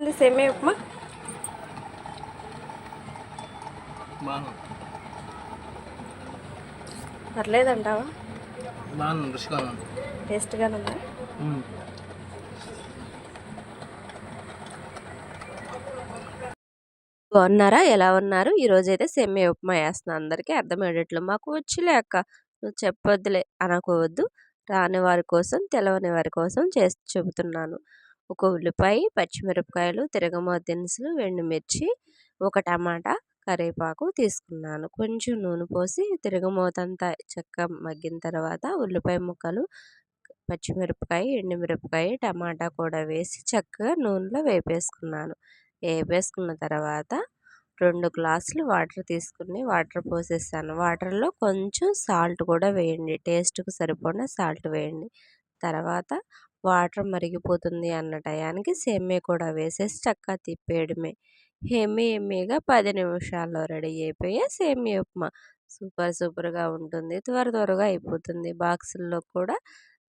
ఉంది. సేమియా ఉప్మా? పర్లేదంటావా? బాగుంది రుచిగా ఉంది. బాగున్నారా? ఎలా ఉన్నారు? ఈరోజు అయితే సేమియా ఉప్మా వేస్తున్నాను అందరికీ. అర్థమయ్యేటట్లు మాకు వచ్చిలే అక్క. నువ్వు చెప్పొద్దులే అనుకోవద్దు రాని వారి కోసం తెలవని వారి కోసం చేసి చెబుతున్నాను. ఒక ఉల్లిపాయ పచ్చిమిరపకాయలు తిరగమాత దినుసులు ఎండుమిర్చి ఒక టమాటా కరివేపాకు తీసుకున్నాను. కొంచెం నూనె పోసి తిరగమోతంతా చెక్క మగ్గిన తర్వాత ఉల్లిపాయ ముక్కలు పచ్చిమిరపకాయ ఎండుమిరపకాయ టమాటా కూడా వేసి చక్కగా నూనెలో వేపేసుకున్నాను. వేపేసుకున్న తర్వాత రెండు గ్లాసులు వాటర్ తీసుకుని వాటర్ పోసేసాను. వాటర్లో కొంచెం సాల్ట్ కూడా వేయండి. టేస్ట్కు సరిపడిన సాల్ట్ వేయండి. తర్వాత వాటర్ మరిగిపోతుంది అన్న టయానికి సేమ్యా కూడా వేసేసి చక్కగా తిప్పేయడమే. హెమ్మి ఎమ్మిగా పది నిమిషాల్లో రెడీ అయిపోయే సేమియా ఉప్మా. సూపర్ సూపర్గా ఉంటుంది. త్వర త్వరగా అయిపోతుంది. బాక్సుల్లో కూడా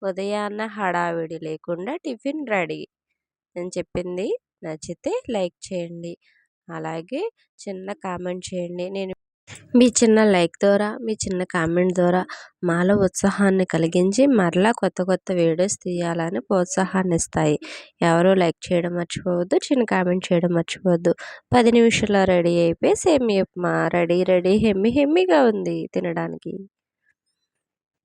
ఉదయాన్న హడావిడి లేకుండా టిఫిన్ రెడీ. నేను చెప్పింది నచ్చితే లైక్ చేయండి. అలాగే చిన్న కామెంట్ చేయండి. నేను మీ చిన్న లైక్ ద్వారా మీ చిన్న కామెంట్ ద్వారా మాలో ఉత్సాహాన్ని కలిగించి మరలా కొత్త కొత్త వీడియోస్ తీయాలని ప్రోత్సాహాన్ని ఇస్తాయి ఎవరు లైక్ చేయడం మర్చిపోవద్దు చిన్న కామెంట్ చేయడం మర్చిపోవద్దు. పది నిమిషాల్లో రెడీ అయిపోయి సేమ్ ఉప్మా రెడీ రెడీ హెమ్మి హెమ్మిగా ఉంది తినడానికి.